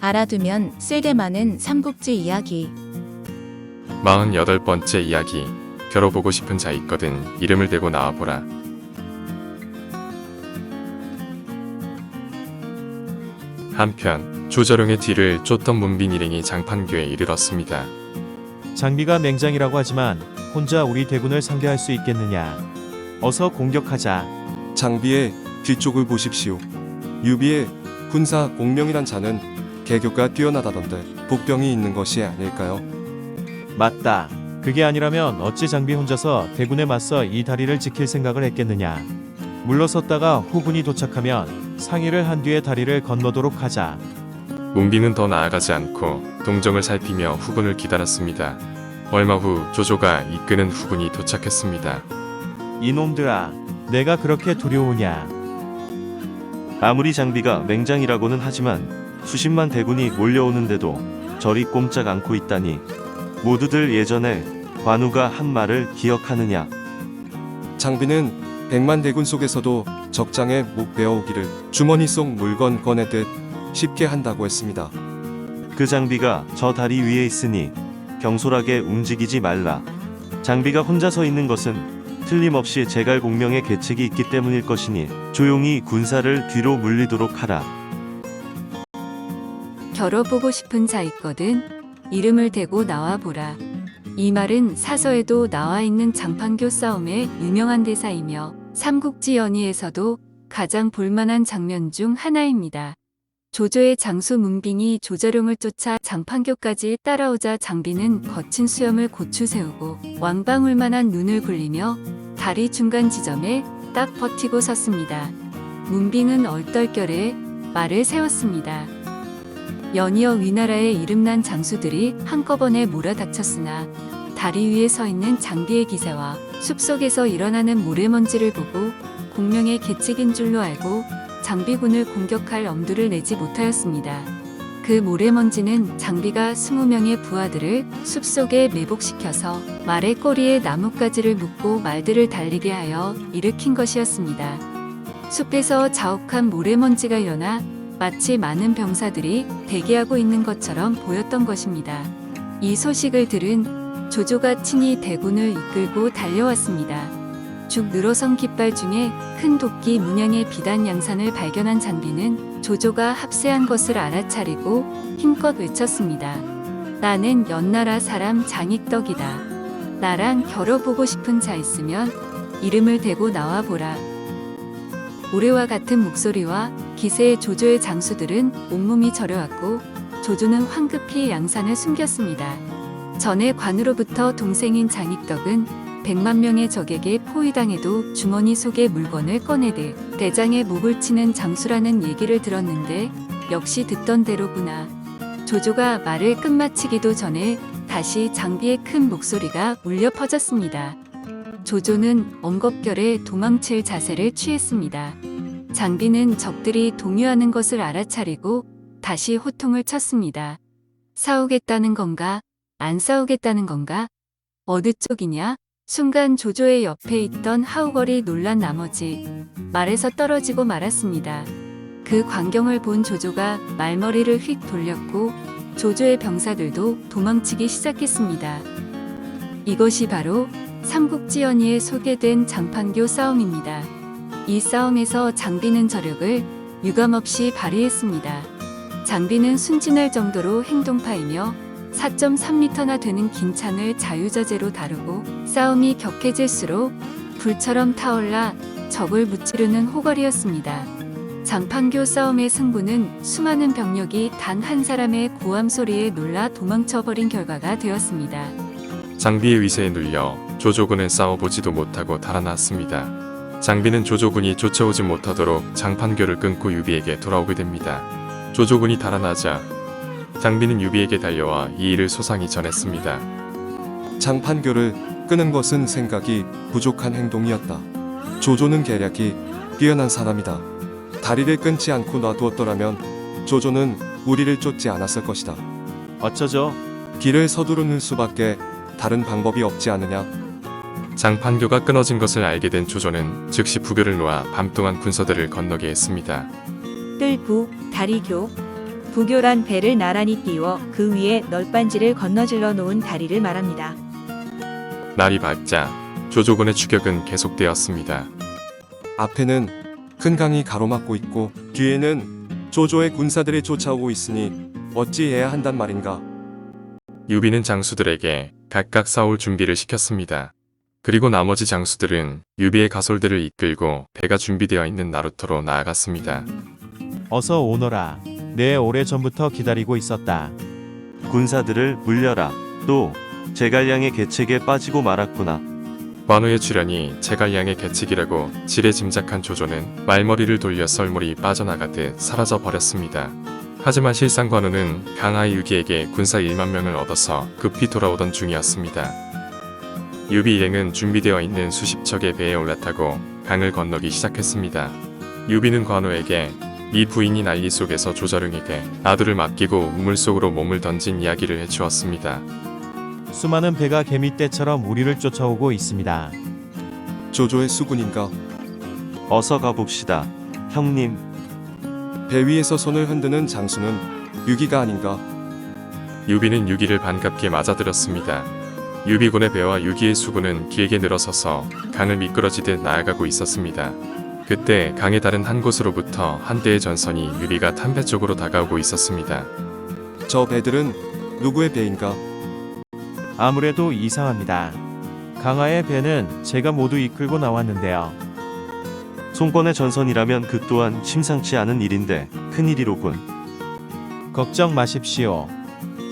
알아두면 쓸데많은 삼국지 이야기. 48번째 이야기. 겨뤄보고 싶은 자 있거든 이름을 대고 나와보라. 한편 조저룡의 뒤를 쫓던 문빈 일행이 장판교에 이르렀습니다. 장비가 맹장이라고 하지만 혼자 우리 대군을 상대할 수 있겠느냐. 어서 공격하자. 장비의 뒤쪽을 보십시오. 유비의 군사 공명이란 자는 개교가 뛰어나다던데 복병이 있는 것이 아닐까요? 맞다. 그게 아니라면 어찌 장비 혼자서 대군에 맞서 이 다리를 지킬 생각을 했겠느냐. 물러섰다가 후군이 도착하면 상의를 한 뒤에 다리를 건너도록 하자. 문빈은 더 나아가지 않고 동정을 살피며 후군을 기다렸습니다. 얼마 후 조조가 이끄는 후군이 도착했습니다. 이놈들아, 내가 그렇게 두려우냐. 아무리 장비가 맹장이라고는 하지만 수십만 대군이 몰려오는데도 저리 꼼짝 않고 있다니 모두들 예전에 관우가 한 말을 기억하느냐 장비는 백만 대군 속에서도 적장에 목 베어오기를 주머니 속 물건 꺼내듯 쉽게 한다고 했습니다. 그 장비가 저 다리 위에 있으니 경솔하게 움직이지 말라 장비가 혼자 서 있는 것은 틀림없이 제갈 공명의 계책이 있기 때문일 것이니 조용히 군사를 뒤로 물리도록 하라 겨뤄보고 싶은 자 있거든 이름을 대고 나와 보라. 이 말은 사서에도 나와 있는 장판교 싸움의 유명한 대사이며 삼국지 연의에서도 가장 볼만한 장면 중 하나입니다. 조조의 장수 문빙이 조자룡을 쫓아 장판교까지 따라오자 장비는 거친 수염을 고추 세우고 왕방울만한 눈을 굴리며 다리 중간 지점에 딱 버티고 섰습니다. 문빙은 얼떨결에 말을 세웠습니다. 연이어 위나라의 이름난 장수들이 한꺼번에 몰아닥쳤으나 다리 위에 서 있는 장비의 기세와 숲속에서 일어나는 모래먼지를 보고 공명의 계책인 줄로 알고 장비군을 공격할 엄두를 내지 못하였습니다. 그 모래먼지는 장비가 20명의 부하들을 숲속에 매복시켜서 말의 꼬리에 나뭇가지를 묶고 말들을 달리게 하여 일으킨 것이었습니다. 숲에서 자욱한 모래먼지가 일어나 마치 많은 병사들이 대기하고 있는 것처럼 보였던 것입니다. 이 소식을 들은 조조가 친히 대군을 이끌고 달려왔습니다. 죽 늘어선 깃발 중에 큰 도끼 문양의 비단 양산을 발견한 장비는 조조가 합세한 것을 알아차리고 힘껏 외쳤습니다. 나는 연나라 사람 장익덕이다. 나랑 겨뤄보고 싶은 자 있으면 이름을 대고 나와보라. 올해와 같은 목소리와 기세의 조조의 장수들은 온몸이 저려왔고 조조는 황급히 양산을 숨겼습니다. 전에 관으로부터 동생인 장익덕은 100만 명의 적에게 포위당해도 주머니 속의 물건을 꺼내듯 대장에 목을 치는 장수라는 얘기를 들었는데 역시 듣던 대로구나. 조조가 말을 끝마치기도 전에 다시 장비의 큰 목소리가 울려 퍼졌습니다. 조조는 엉겁결에 도망칠 자세를 취했습니다. 장비는 적들이 동요하는 것을 알아차리고 다시 호통을 쳤습니다. 싸우겠다는 건가? 안 싸우겠다는 건가? 어느 쪽이냐? 순간 조조의 옆에 있던 하우걸이 놀란 나머지 말에서 떨어지고 말았습니다. 그 광경을 본 조조가 말머리를 휙 돌렸고 조조의 병사들도 도망치기 시작했습니다. 이것이 바로 삼국지연의에 소개된 장판교 싸움입니다. 이 싸움에서 장비는 저력을 유감없이 발휘했습니다. 장비는 순진할 정도로 행동파이며 4.3m나 되는 긴 창을 자유자재로 다루고 싸움이 격해질수록 불처럼 타올라 적을 무찌르는 호걸이었습니다. 장판교 싸움의 승부는 수많은 병력이 단 한 사람의 고함 소리에 놀라 도망쳐버린 결과가 되었습니다. 장비의 위세에 눌려 조조군은 싸워보지도 못하고 달아났습니다. 장비는 조조군이 쫓아오지 못하도록 장판교를 끊고 유비에게 돌아오게 됩니다. 조조군이 달아나자 장비는 유비에게 달려와 이 일을 소상히 전했습니다. 장판교를 끄는 것은 생각이 부족한 행동이었다. 조조는 계략이 뛰어난 사람이다. 다리를 끊지 않고 놔두었더라면 조조는 우리를 쫓지 않았을 것이다. 어쩌죠? 길을 서두르는 수밖에 다른 방법이 없지 않느냐. 장판교가 끊어진 것을 알게 된 조조는 즉시 부교를 놓아 밤 동안 군서들을 건너게 했습니다. 뜰부, 다리교, 부교란 배를 나란히 띄워 그 위에 널빤지를 건너질러 놓은 다리를 말합니다. 날이 밝자 조조군의 추격은 계속되었습니다. 앞에는 큰 강이 가로막고 있고 뒤에는 조조의 군사들이 쫓아오고 있으니 어찌해야 한단 말인가. 유비는 장수들에게 각각 싸울 준비를 시켰습니다. 그리고 나머지 장수들은 유비의 가솔들을 이끌고 배가 준비되어 있는 나루터로 나아갔습니다. 어서 오너라. 내 오래 전부터 기다리고 있었다. 군사들을 물려라. 또 제갈량의 계책에 빠지고 말았구나. 관우의 출현이 제갈량의 계책이라고 지레 짐작한 조조는 말머리를 돌려 썰물이 빠져나가듯 사라져 버렸습니다. 하지만 실상 관우는 강하의 유기에게 군사 1만 명을 얻어서 급히 돌아오던 중이었습니다. 유비 일행은 준비되어 있는 수십 척의 배에 올라타고 강을 건너기 시작했습니다. 유비는 관우에게 이 부인이 난리 속에서 조자룡에게 아들을 맡기고 우물 속으로 몸을 던진 이야기를 해주었습니다. 수많은 배가 개미떼처럼 우리를 쫓아오고 있습니다. 조조의 수군인가. 어서 가봅시다. 형님, 배 위에서 손을 흔드는 장수는 유기가 아닌가. 유비는 유기를 반갑게 맞아들었습니다. 유비군의 배와 유기의 수군은 길게 늘어서서 강을 미끄러지듯 나아가고 있었습니다. 그때 강의 다른 한 곳으로부터 한 대의 전선이 유비가 탄배 쪽으로 다가오고 있었습니다. 저 배들은 누구의 배인가. 아무래도 이상합니다. 강하의 배는 제가 모두 이끌고 나왔는데요. 송권의 전선이라면 그 또한 심상치 않은 일인데 큰일이로군. 걱정 마십시오.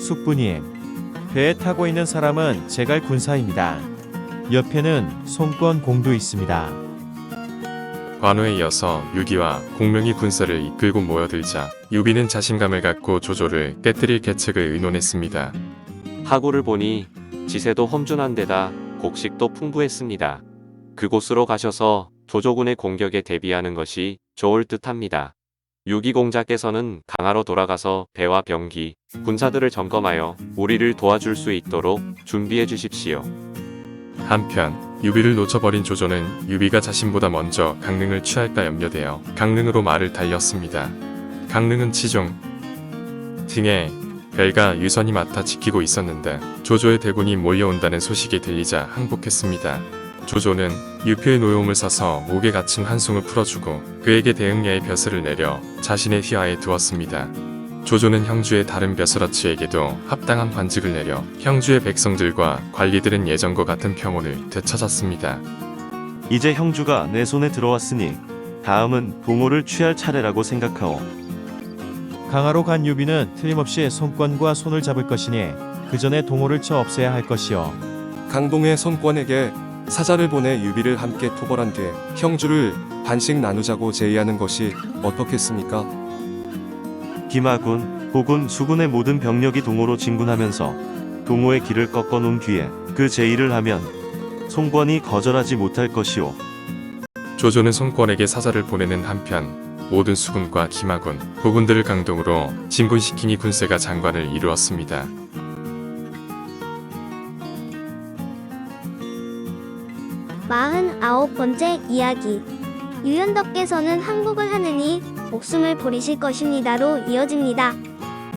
숙부님, 배에 타고 있는 사람은 제갈 군사입니다. 옆에는 송권 공도 있습니다. 관우에 이어서 유기와 공명이 군사를 이끌고 모여들자 유비는 자신감을 갖고 조조를 깨뜨릴 계책을 의논했습니다. 하구를 보니 지세도 험준한 데다 곡식도 풍부했습니다. 그곳으로 가셔서 조조군의 공격에 대비하는 것이 좋을 듯합니다. 유기공자께서는 강하로 돌아가서 배와 병기, 군사들을 점검하여 우리를 도와줄 수 있도록 준비해 주십시오. 한편 유비를 놓쳐버린 조조는 유비가 자신보다 먼저 강릉을 취할까 염려되어 강릉으로 말을 달렸습니다. 강릉은 치종 등에 별과 유선이 맡아 지키고 있었는데 조조의 대군이 몰려온다는 소식이 들리자 항복했습니다. 조조는 유표의 노여움을 사서 목에 갇힌 한송을 풀어주고 그에게 대응야의 벼슬을 내려 자신의 휘하에 두었습니다. 조조는 형주의 다른 벼슬아치에게도 합당한 관직을 내려 형주의 백성들과 관리들은 예전과 같은 평온을 되찾았습니다. 이제 형주가 내 손에 들어왔으니 다음은 동호를 취할 차례라고 생각하오. 강하로 간 유비는 틀림없이 송권과 손을 잡을 것이니 그 전에 동호를 쳐 없애야 할 것이요. 강동의 손권에게 사자를 보내 유비를 함께 토벌한 뒤에 형주를 반씩 나누자고 제의하는 것이 어떻겠습니까? 김하군, 보군, 수군의 모든 병력이 동호로 진군하면서 동호의 길을 꺾어 놓은 뒤에 그 제의를 하면 송권이 거절하지 못할 것이오. 조조는 송권에게 사자를 보내는 한편 모든 수군과 김하군, 부군들을 강동으로 진군시키니 군세가 장관을 이루었습니다. 마흔 아홉 번째 이야기. 유연덕께서는 항복을 하느니 목숨을 버리실 것입니다로 이어집니다.